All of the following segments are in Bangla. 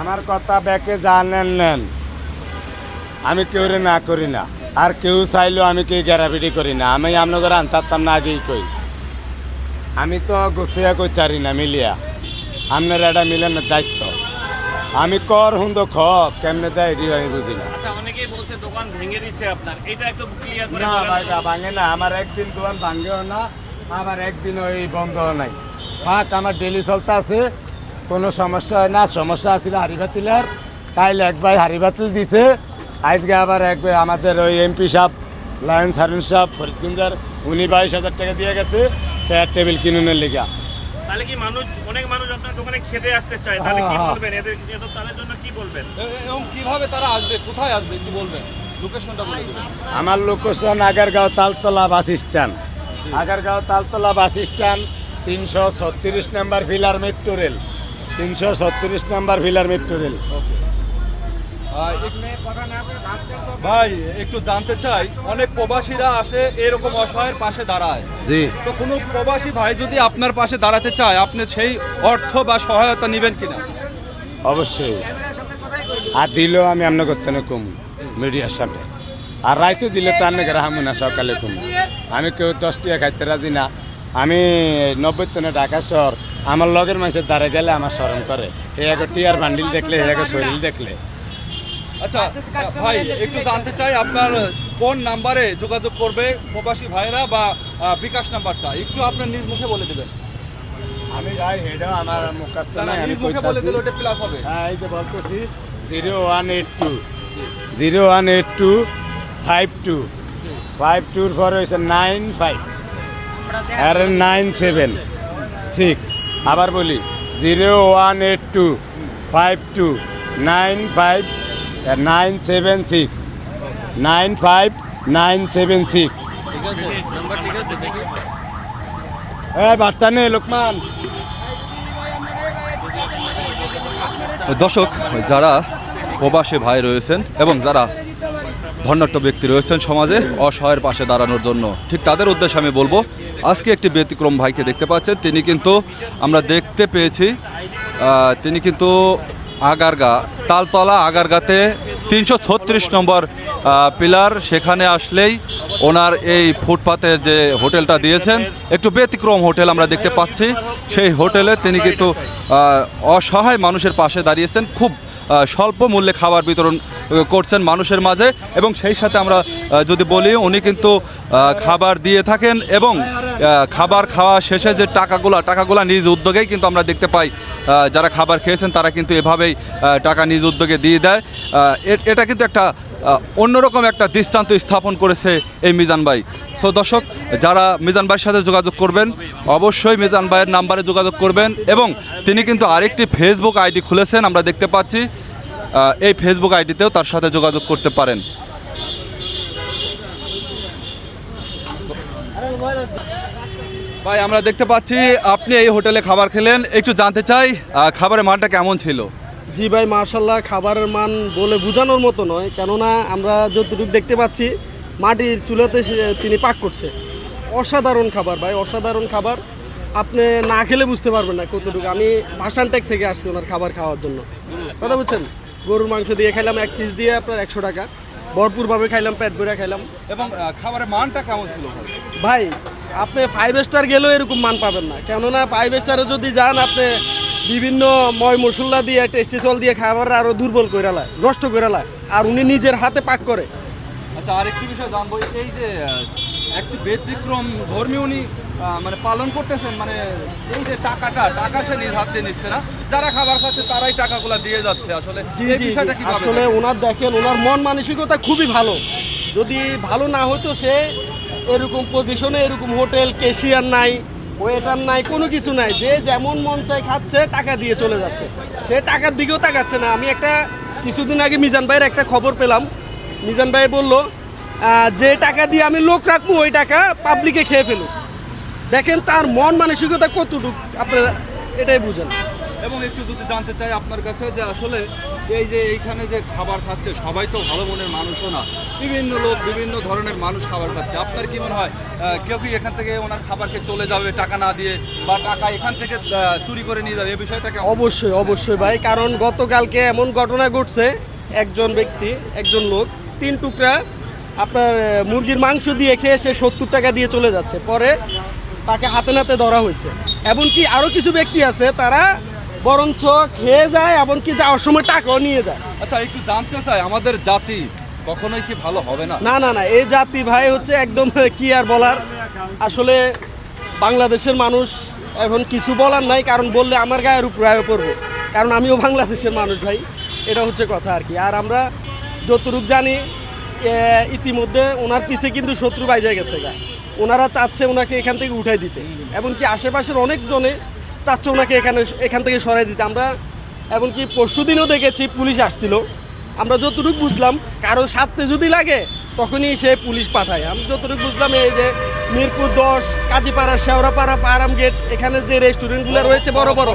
আমার কথা ব্যাকে জানেন নেন। আমি কেউ না করি না। আর কেউ চাইলেও আমি কেউ গ্যারাবিটি করি না। আমি আপনাদের আনতারতাম না আগেই কই। আমি তো গুছিয়া কই চারি না মিলিয়া। আপনার এটা মিলানোর দায়িত্ব। আমি কর হুন্দ খ কেমনে দেয় এটি আমি বুঝি না। আচ্ছা অনেকেই বলছে দোকান ভেঙে দিচ্ছে আপনার। এটা একটু ক্লিয়ার করে না বলেন। ভাই না, ভাঙে না। আমার একদিন দোকান ভাঙেও না আমার একদিন ওই বন্ধ নাই। ফাঁক আমার ডেলি চলতে আছে কোনো সমস্যা হয় না সমস্যা আছিল হারিবাতিলার কাইল এক ভাই হারিবাতিল দিছে। আজকে আবার এক ভাই আমাদের ওই এমপি সাহেব লায়ন সারুন সাহেব ফরিদগঞ্জের উনি বাইশ হাজার টাকা দিয়ে গেছে চেয়ার টেবিল কিনুনের লিগা। তাহলে কি মানুষ অনেক মানুষ আপনার দোকানে খেতে আসতে চায় তাহলে কি হ্যাঁ, হ্যাঁ। বলবেন? এদের এদের তাদের জন্য কি বলবেন? এবং কীভাবে তারা আসবে? কোথায় আসবে? কি বলবেন। লোকেশনটা আমার location Agargaon Taltala bus stand. Agargaon Taltala bus stand তিনশো ছত্রিশ নাম্বার ভিলার মেট্রো রেল। তিনশো ছত্রিশ নাম্বার ফিলার মেট্রো রেল। ভাই একটু জানতে চাই অনেক প্রবাসীরা আসে এরকম অসহায়ের পাশে দাঁড়ায়। জি। তো কোনো প্রবাসী ভাই যদি আপনার পাশে দাঁড়াতে চায় আপনি সেই অর্থ বা সহায়তা নেবেন কিনা? অবশ্যই। আর দিলেও আমি আপনার করতে না কম মিডিয়ার সামনে। আর রাইতে দিলে তো আমি গ্রাহামু না সকালে কম। আমি কেউ দশ টাকা খাইতে রাজি না। আমি নব্বই টনে ঢাকা শহর আমার লগের মানুষের দ্বারা গেলে আমার স্মরণ করে। এক টিয়ার বান্ডিল দেখলে এক শরীর দেখলে। আচ্ছা ভাই একটু জানতে চাই আপনার কোন নাম্বারে যোগাযোগ করবে প্রবাসী ভাইরা বা বিকাশ নাম্বারটা। একটু আপনার নিজ মুখে বলে দেবেন। আমি ভাই হেডও আমার না, নাই আমি নিজ মুখে বলে দিলে ওটা প্লাস হবে। হ্যাঁ এই যে বলতেছি zero one eight two zero one eight two five two. Five টুর পরে হয়েছে নাইন ফাইভ। আর নাইন সেভেন সিক্স। আবার বলি, zero one eight two, five two, nine five nine seven six, nine five, nine seven six. হ্যাঁ বার্তা নেই লোকমান। দর্শক, যারা প্রবাসী ভাই রয়েছেন এবং যারা ধন্যাট্য ব্যক্তি রয়েছেন সমাজে অসহায়ের পাশে দাঁড়ানোর জন্য। ঠিক তাদের উদ্দেশ্যে আমি বলব, আজকে একটি ব্যতিক্রম ভাইকে দেখতে পাচ্ছেন। তিনি কিন্তু আমরা দেখতে পেয়েছি তিনি কিন্তু আগারগা, তালতলা আগারগাতে তিনশো ছত্রিশ নম্বর পিলার। সেখানে আসলেই ওনার এই ফুটপাতের যে হোটেলটা দিয়েছেন, একটু ব্যতিক্রম হোটেল আমরা দেখতে পাচ্ছি। সেই হোটেলে তিনি কিন্তু অসহায় মানুষের পাশে দাঁড়িয়েছেন। খুব স্বল্প মূল্যে খাবার বিতরণ করছেন মানুষের মাঝে এবং সেই সাথে আমরা যদি বলি উনি কিন্তু খাবার দিয়ে থাকেন এবং খাবার খাওয়া শেষে যে টাকাগুলো টাকাগুলো নিজ উদ্যোগেই কিন্তু আমরা দেখতে পাই যারা খাবার খেয়েছেন তারা কিন্তু এভাবেই টাকা নিজ উদ্যোগে দিয়ে দেয়। এটা কিন্তু একটা অন্যরকম একটা দৃষ্টান্ত স্থাপন করেছে এই মিজান ভাই। সো দর্শক, যারা মিজান ভাইয়ের সাথে যোগাযোগ করবেন, অবশ্যই মিজান ভাইয়ের নাম্বারে যোগাযোগ করবেন এবং তিনি কিন্তু আরেকটি ফেসবুক আইডি খুলেছেন, আমরা দেখতে পাচ্ছি। এই ফেসবুক আইডিতেও তার সাথে যোগাযোগ করতে পারেন। ভাই, আমরা দেখতে পাচ্ছি আপনি এই হোটেলে খাবার খেলেন। একটু জানতে চাই খাবারের মানটা কেমন ছিল? জি ভাই মার্শাল্লাহ খাবারের মান বলে বোঝানোর মতো নয়। কেননা আমরা যতটুকু দেখতে পাচ্ছি মাটির চুলাতে সে- তিনি পাক করছে। অসাধারণ খাবার ভাই অসাধারণ খাবার। আপনি না খেলে বুঝতে পারবেন না কতটুকু। আমি ভাসানটেক থেকে আসছি ওনার খাবার খাওয়ার জন্য। কথা বুঝছেন? গরুর মাংস দিয়ে খাইলাম এক পিস দিয়ে আপনার একশো টাকা। ভরপুরভাবে খাইলাম পেট ভরে খাইলাম। এবং খাবারের মানটা কেমন ছিল ভাই? ভাই আপনি ফাইভ স্টার গেলেও এরকম মান পাবেন না। কেননা ফাইভ স্টারে যদি যান আপনি বিভিন্ন ময় মশলা দিয়ে টেস্টি চল দিয়ে খাবার আরও দুর্বল করে লায় নষ্ট করে লায় আর উনি নিজের হাতে পাক করে। আচ্ছা আরেকটি বিষয় জানব এই যে একটি ব্যতিক্রম ধর্মী উনি মানে পালন করতেছেন মানে এই যে টাকাটা টাকা সে নিজ হাত দিয়ে নিচ্ছে না যারা খাবার খাচ্ছে তারাই টাকাগুলো দিয়ে যাচ্ছে আসলে জি এই জি বিষয়টা। কীভাবে আসলে ওনার দেখেন ওনার মন মানসিকতা খুবই ভালো। যদি ভালো না হতো সে এরকম পজিশনে এরকম হোটেল কেশিয়ার নাই ওয়েটার নাই, কোনো কিছু নাই। যে যেমন মন চাই খাচ্ছে, টাকা দিয়ে চলে যাচ্ছে। সে টাকার দিকেও তাকাচ্ছে না। আমি একটা, কিছুদিন আগে মিজান ভাইয়ের একটা খবর পেলাম। মিজান ভাই বলল যে টাকা দিয়ে আমি লোক রাখব, ওই টাকা পাবলিকে খেয়ে ফেলুক। দেখেন তার মন মানসিকতা কতটুকু, আপনারা এটাই বুঝেন। এবং একটু যদি জানতে চাই আপনার কাছে যে আসলে এই যে এইখানে যে খাবার খাচ্ছে, সবাই তো ভালো মনের মানুষও না। বিভিন্ন লোক বিভিন্ন ধরনের মানুষ খাবার খাচ্ছে। আপনার কি মনে হয় কেউ কি এখান থেকে ওনার খাবার খেয়ে চলে যাবে টাকা না দিয়ে বা টাকা এখান থেকে চুরি করে নিয়ে যাবে? এই বিষয়টাকে অবশ্যই অবশ্যই ভাই, কারণ গতকালকে এমন ঘটনা ঘটছে, একজন ব্যক্তি, একজন লোক, তিন টুকরা আপনার মুরগির মাংস দিয়ে খেয়ে সে সত্তর টাকা দিয়ে চলে যাচ্ছে। পরে তাকে হাতে নাতে ধরা হয়েছে। এমনকি আরও কিছু ব্যক্তি আছে, তারা বরঞ্চ খেয়ে যায় এমনকি যাওয়ার সময় টাকাও নিয়ে যায়। আচ্ছা একটু জানতে চাই আমাদের জাতি কখনোই কি ভালো হবে না? না না না এই জাতি ভাই হচ্ছে একদম কি আর বলার? আসলে বাংলাদেশের মানুষ এখন কিছু বলার নাই কারণ বললে আমার গায়ের উপর আয় পড়ব। কারণ আমিও বাংলাদেশের মানুষ ভাই এটা হচ্ছে কথা আর কি। আর আমরা যতটুক জানি ইতিমধ্যে ওনার পিছে কিন্তু শত্রু বাইজে গেছে গা। ওনারা চাচ্ছে ওনাকে এখান থেকে উঠাই দিতে। এমনকি আশেপাশের অনেকজনে চাচ্ছে ওনাকে এখানে এখান থেকে সরাই দিতে। আমরা এমনকি পরশু দিনও দেখেছি পুলিশ আসছিল। আমরা যতটুকু বুঝলাম কারও সাথে যদি লাগে তখনই সে পুলিশ পাঠায়। আমি যতটুকু বুঝলাম এই যে মিরপুর দশ কাজীপাড়া শেওড়াপাড়া পারাম গেট এখানে যে রেস্টুরেন্টগুলো রয়েছে বড় বড়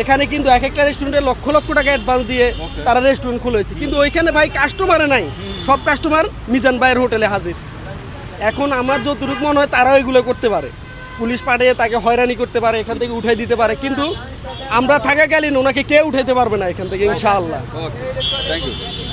এখানে কিন্তু এক একটা রেস্টুরেন্টে লক্ষ লক্ষ টাকা অ্যাডভান্স দিয়ে তারা রেস্টুরেন্ট খুলেছে। কিন্তু ওইখানে ভাই কাস্টমারে নাই। সব কাস্টমার মিজান ভাইয়ের হোটেলে হাজির। এখন আমার যতটুকু মনে হয় তারাও এগুলো করতে পারে। পুলিশ পাঠিয়ে তাকে হয়রানি করতে পারে, এখান থেকে উঠাই দিতে পারে। কিন্তু আমরা থাকাকালীন ওনাকে কে উঠাইতে পারবে না এখান থেকে, ইনশাআল্লাহ। Thank you